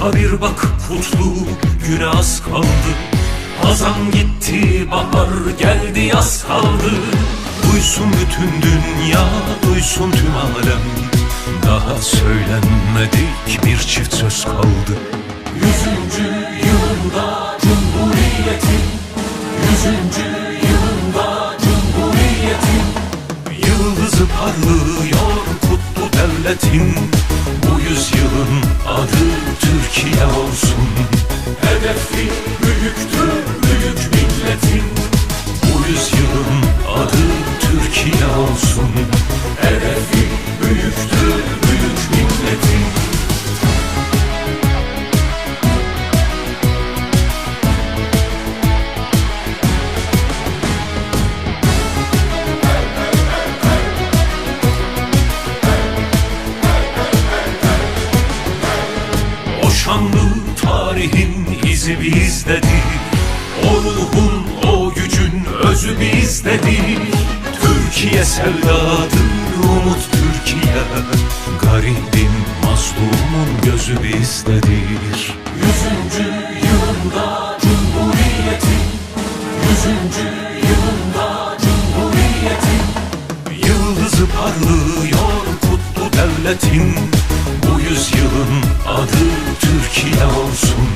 Arka bir bak kutlu güne az kaldı. Hazan gitti bahar geldi yaz kaldı. Duysun bütün dünya duysun tüm alem. Daha söylenmedik bir çift söz kaldı. Yüzüncü yılında Cumhuriyet'in Yüzüncü yılında Cumhuriyet'in Yıldızı parlıyor kutlu devletin. Bu yüzyılın adı Hedefi büyüktür büyük milletin. Bu yüzyılın adı Türkiye olsun tarihin izi bizdedir. O ruhun, o gücün özü bizdedir. Türkiye sevdadır, umut Türkiye. Garibin, mazlumun gözü bizdedir. Yüzüncü yılında Cumhuriyet'in Yüzüncü yılında Cumhuriyet'in Yıldızı parlıyor kutlu devletin. Bu yüzyılın adı Türkiye olsun